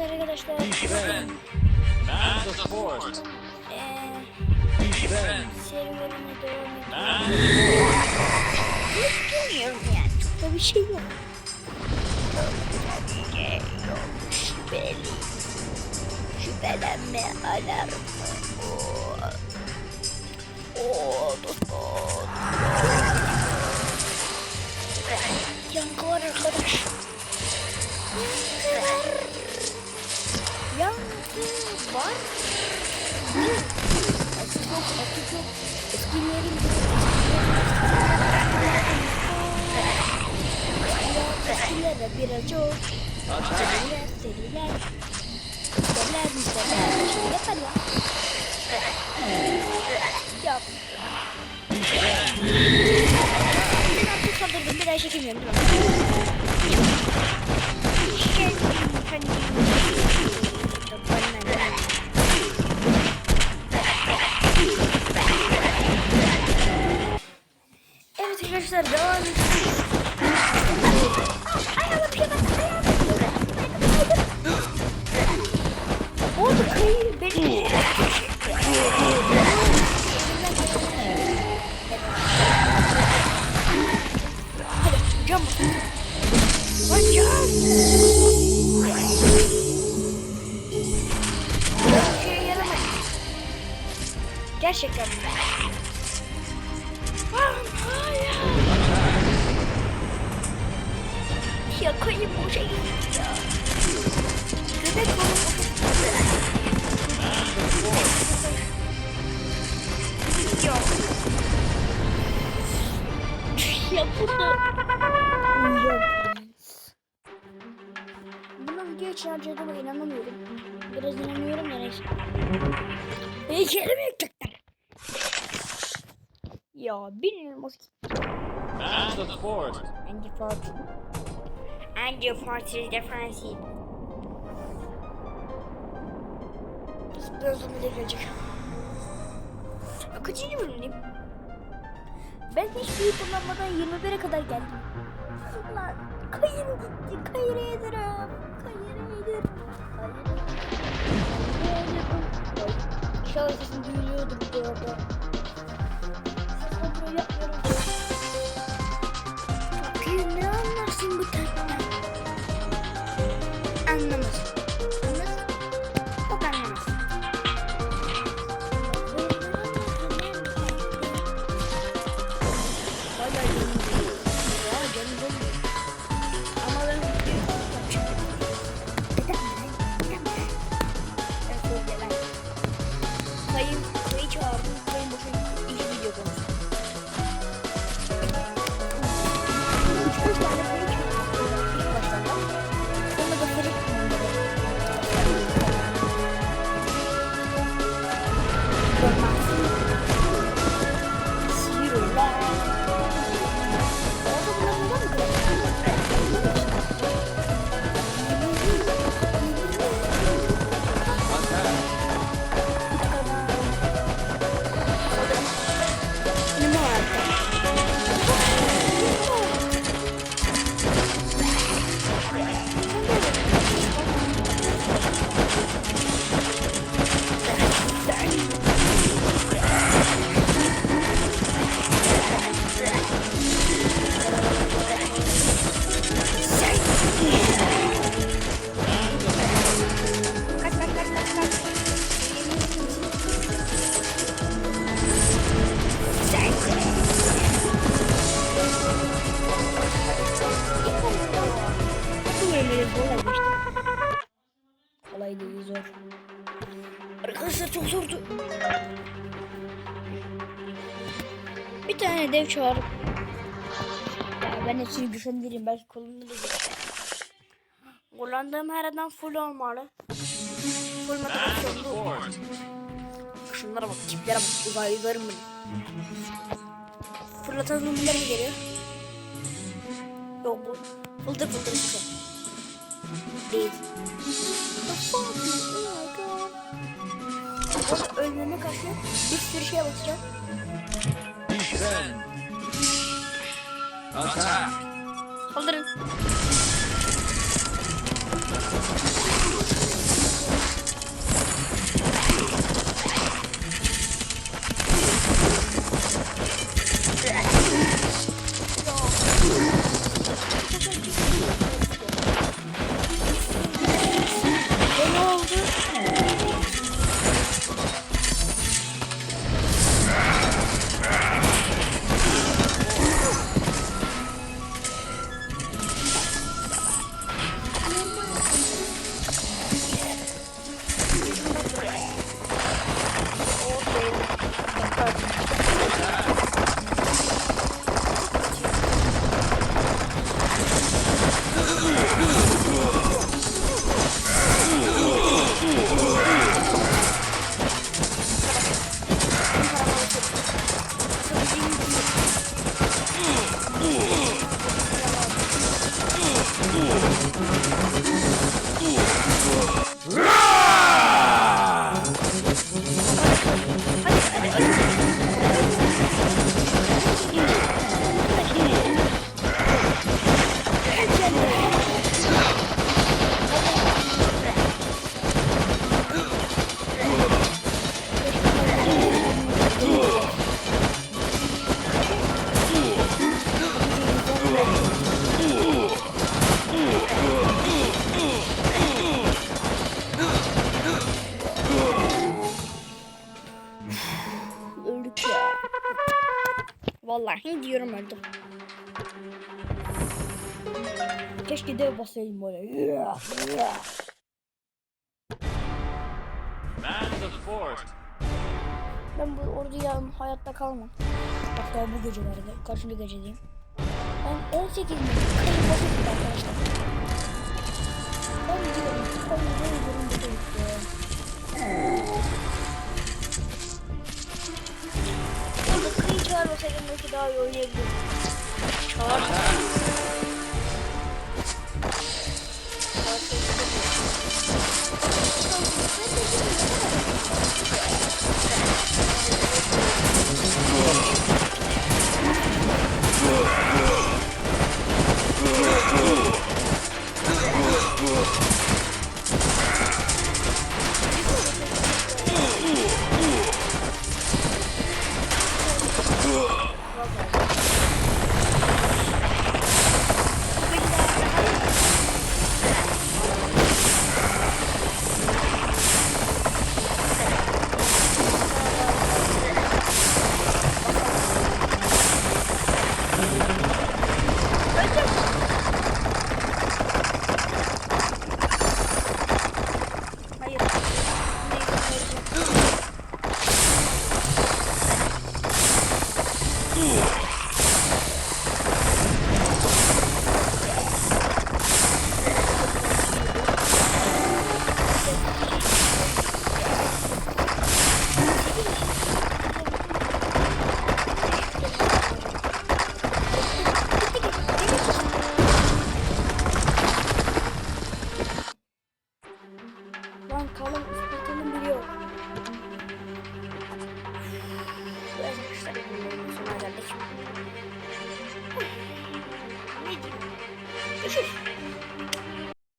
Evet arkadaşlar. Defend. Man the fort. Eee Defend. serüvenime devam Man ediyorum. the fort. Bilmiyorum yani. Çok da bir şey yok. Şüpheli. Şüphelenme alarmı. Oo. Oo, dostum. Yankı var arkadaş. Yankı var. Yankı var. Atı çok, atı çok. Eskilerin Eskilere biraz çok. Seriler, seriler. Seriler, seriler. Bir şey yapar ya. Yap. Ben artık saldırdım. Bir daha çekemiyorum. Değil mi? Şey, hani... arkadaşlar devam ediyoruz. Ay Allah bir şey bak. Oldu kayır beni. Hadi cam. Lan cam. Bir şeye yaramaz. Gerçekten. Ya burada. Yok. Bunu video için harcadığıma inanamıyorum. Biraz inanıyorum ya neyse. Heykelim yüksekler. Ya bilmiyorum o Man the fort. Andy Ford. Andy Ford is the Francis. Biraz sonra gelecek. Kaçıncı bölümdeyim? Ben hiç büyük kullanmadan 21'e kadar geldim. Ulan kayır gitti. Kayır yedirim. Kayır yedirim. İnşallah sesim duyuluyordur bu arada. Ses kontrol yapmıyorum. Tane dev çağırıp ben hepsini güçlendiririm belki kullanırız. Kullandığım her adam full olmalı. Full motivasyonlu. fort. Şunlara bak, tiplere bak, uzaylılarım bunu. Fırlatan zombiler mi geliyor? Yok bu. Fıldır fıldır çıkıyor. Değil. Oh ölmeme karşı bir sürü şeye basacağım. Defend. Attack. Saldırın. Vallahi diyorum öldüm. Keşke dev basayım böyle. Yeah, yeah. Ben bu orada yarın hayatta kalmam. Hatta bu gecelerde, kaçıncı gecedeyim. Ben 18 mi? Kayıp basıyorum arkadaşlar. Ben gidiyorum. Ben gidiyorum. Ben gidiyorum. kadar olsaydım belki daha iyi oynayabilirdim. Çağır. Çağır.